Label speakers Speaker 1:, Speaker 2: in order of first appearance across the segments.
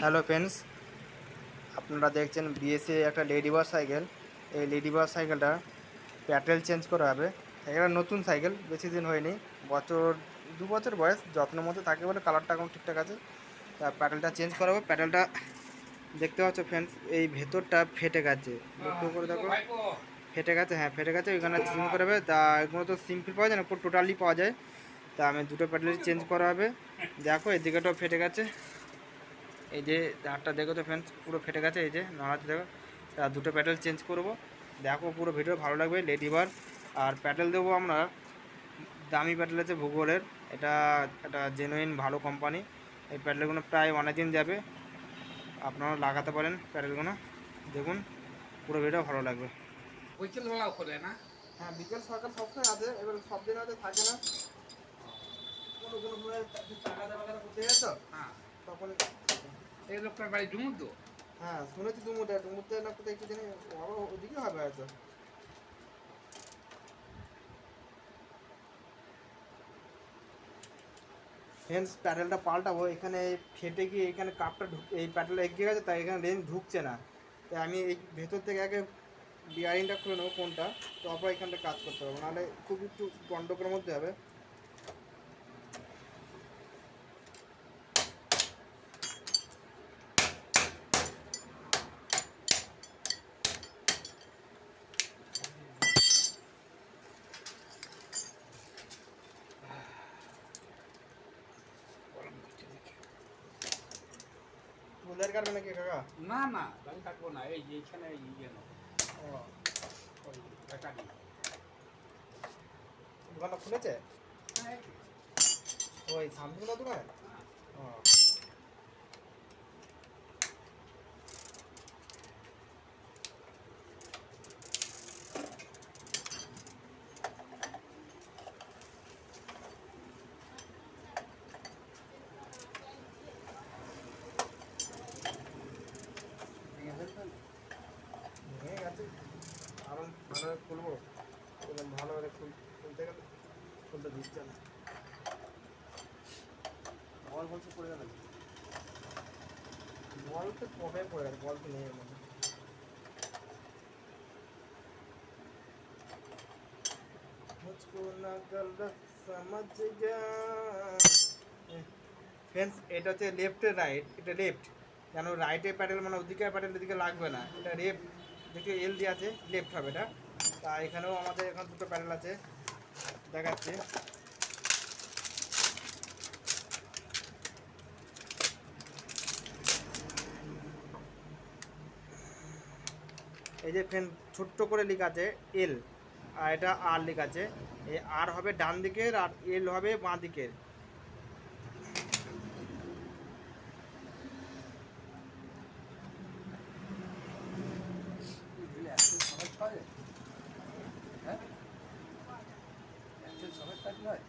Speaker 1: Hello friends, আপনারা দেখছেন BSA একটা লেডি বাস সাইকেল। এই লেডি বাস সাইকেলটা প্যাটেল চেঞ্জ করা হবে। এটা নতুন সাইকেল, বেশি দিন হয়নি। বছর, দু বছর বয়স যত্নের মধ্যে থাকে বলে কালারটা এখন ঠিকঠাক আছে। তা প্যাটেলটা চেঞ্জ করা হবে। প্যাটেলটা দেখতে পাচ্ছ ফ্রেন্ডস, এই ভেতরটা ফেটে গেছে। লক্ষ্য করে দেখো। ফেটে গেছে হ্যাঁ ফেটে গেছে। ওইখানে চেঞ্জ করা হবে। তা এগুলো তো সিম্পল পাওয়া যায় না, পুরো টোটালি পাওয়া যায়। তা আমি দুটো প্যাটেল চেঞ্জ করা হবে। দেখো, এদিকেটাও ফেটে গেছে। এই যে হাতটা দেখো তো ফ্রেন্ডস পুরো ফেটে গেছে এই যে নাড়াতে দেখো। তা দুটো প্যাডেল চেঞ্জ করব। দেখো পুরো ভিডিও ভালো লাগবে লেডিবার আর প্যাডেল দেবো আমরা দামি প্যাডেল আছে ভূগোলের। এটা একটা জেনুইন ভালো কোম্পানি এই প্যাডেলগুলো প্রায় অনেক দিন যাবে। আপনারা লাগাতে পারেন প্যাডেলগুলো দেখুন পুরো ভিডিও ভালো লাগবে।
Speaker 2: বিকেল বেলাও খোলে না?
Speaker 1: হ্যাঁ বিকেল সকাল সবসময় আছে এবার সব দিন হয়তো থাকে না। কোনো কোনো টাকা দেওয়া করতে যায় তো?
Speaker 2: হ্যাঁ।
Speaker 1: তখন
Speaker 2: এই লোকটার বাড়ি ডুমুর তো
Speaker 1: হ্যাঁ শুনেছি ডুমুরটা ডুমুরতে না কোথায় কি জানি ওদিকে হবে হয়তো। হেন্স প্যাডেলটা পাল্টাবো। এখানে ফেটে গিয়ে এখানে কাপটা ঢুক এই প্যাডেলটা এগিয়ে গেছে, তাই এখানে রেঞ্জ ঢুকছে না। তাই আমি এই ভেতর থেকে আগে বিয়ারিংটা খুলে নেব, কোনটা? তারপর এখানটা কাজ করতে হবে নাহলে খুব একটু গন্ডগোলের মধ্যে হবে। ফুলের কাটবে নাকি কাকা?
Speaker 2: না না আমি কাটবো না এই যে এখানে এই যে
Speaker 1: দোকানটা খুলেছে?
Speaker 2: হ্যাঁ,
Speaker 1: ওই সামসুংটা দোকান? ও।
Speaker 2: ভেঙে
Speaker 1: গেছে আরো ভালোভাবে খুলবো এরকম ভালোভাবে খুল খুলতে গেলে খুলতে দিচ্ছে না বল বলছে পড়ে গেল বল তো কবে পড়ে গেছে বল তো নেই এর মধ্যে मुझको ना गलत समझ गया ফ্রেন্ডস এটা হচ্ছে লেফটে রাইট এটা লেফট কেন রাইটে প্যাডেল মানে ওদিকে প্যাডেল ওদিকে লাগবে না এটা লেফট দেখি এল দিয়ে আছে লেফট হবে এটা। তা এখানেও আমাদের এখন দুটো প্যানেল আছে, দেখাচ্ছে। এই যে ফ্রেন্ড ছোট্ট করে লেখা আছে এল আর এটা আর লেখা আছে। এই আর হবে ডান দিকের আর এল হবে বাঁ দিকের।
Speaker 2: হ্যাঁ? এত সহজ কাটলে হয়?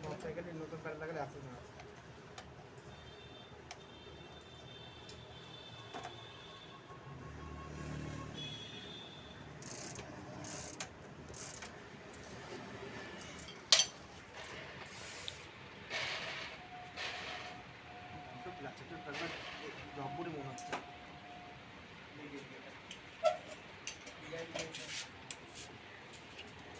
Speaker 1: মোটরসাইকেলের নতুন প্যাডেল লাগালে আসে না জব্বরি মনে হচ্ছে শুনে যে শাড়িগুলো
Speaker 3: এটা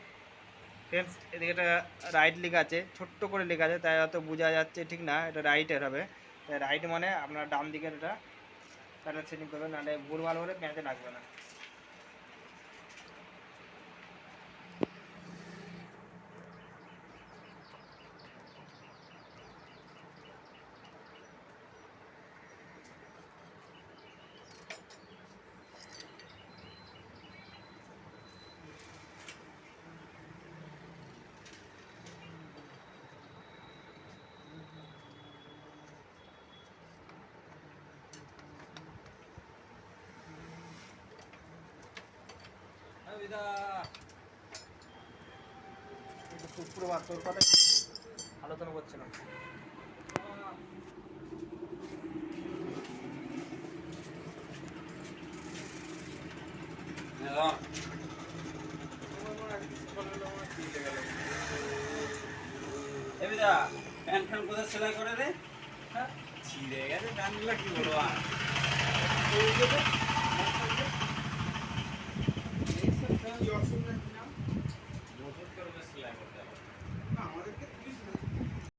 Speaker 1: ফ্রেন্ডস এদিকে একটা রাইট লেখা আছে, ছোট্ট করে লেখা আছে, তাই হয়তো বোঝা যাচ্ছে ঠিক না, এটা রাইটের হবে। তাই রাইট মানে আপনার ডান দিকের এটা প্যাটার্ন সেটিং করবেন, নাহলে ভুলভাল হলে প্যাঁচে লাগবে না। সুপ্রভাত তোর কথা আলোচনা করছিলাম।
Speaker 4: এবিদা প্যান্ট ফ্যান কোথায় সেলাই করে রে? হ্যাঁ? ছিঁড়ে গেছে প্যান্টগুলো কি বলব আর?